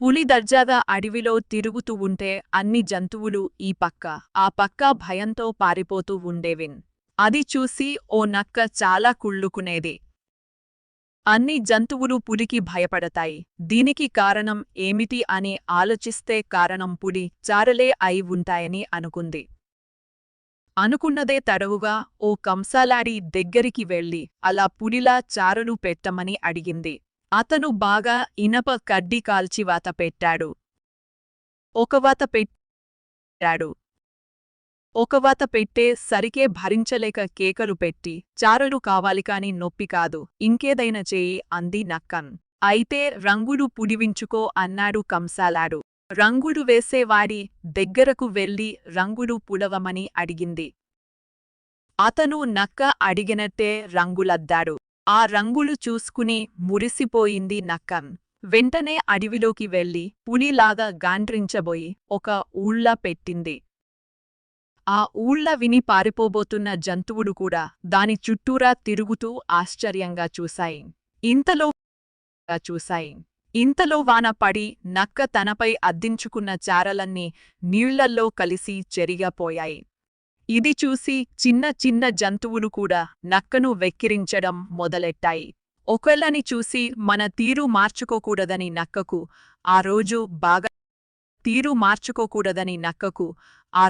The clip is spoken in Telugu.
పులి దర్జాగా అడవిలో తిరుగుతూ ఉంటే అన్ని జంతువులు ఈ పక్క ఆ పక్క భయంతో పారిపోతూ ఉండేవిన్. అది చూసి ఓ నక్క చాలా కుళ్ళుకునేది. అన్ని జంతువులు పులికి భయపడతాయి. దీనికి కారణం ఏమిటి అని ఆలోచిస్తే కారణం పులి చారలే అయి ఉంటాయని అనుకుంది. అనుకున్నదే తడవుగా ఓ కంసాలాడి దగ్గరికి వెళ్ళి అలా పులిలా చారలు పెట్టమని అడిగింది. అతను బాగా ఇనప కడ్డి కాల్చి వాత పెట్టాడు. ఒక వాత పెట్టాడు. ఒక వాత పెట్టే సరికే భరించలేక కేకలు పెట్టి చారులు కావాలి కాని నొప్పి కాదు ఇంకేదైనా చేయి అంది నక్కన్. అయితే రంగులు పుడివించుకో అన్నాడు కంసాలాడు. రంగులు వేసేవాడి దగ్గరకు వెళ్ళి రంగులు పులవమని అడిగింది. అతను నక్క అడిగినట్టే రంగులద్దాడు. ఆ రంగులు చూసుకుని మురిసిపోయింది నక్కం. వెంటనే అడవిలోకి వెళ్ళి పులిలాగా గాండ్రించబోయి ఒక ఊళ్ళ పెట్టింది. ఆ ఊళ్ళ విని పారిపోబోతున్న జంతువులు కూడా దాని చుట్టూరా తిరుగుతూ ఆశ్చర్యంగా చూశాయి. ఇంతలో చూశాయి. ఇంతలో వాన పడి నక్క తనపై అద్దించుకున్న చారలన్నీ నీళ్ళల్లో కలిసి చెరిగపోయాయి. ఇది చూసి చిన్న చిన్న జంతువులు కూడా నక్కను వెక్కిరించడం మొదలెట్టాయి. ఒకళ్ళని చూసి మన తీరు మార్చుకోకూడదని నక్కకు ఆ రోజు బాగా తీరు మార్చుకోకూడదని నక్కకు ఆ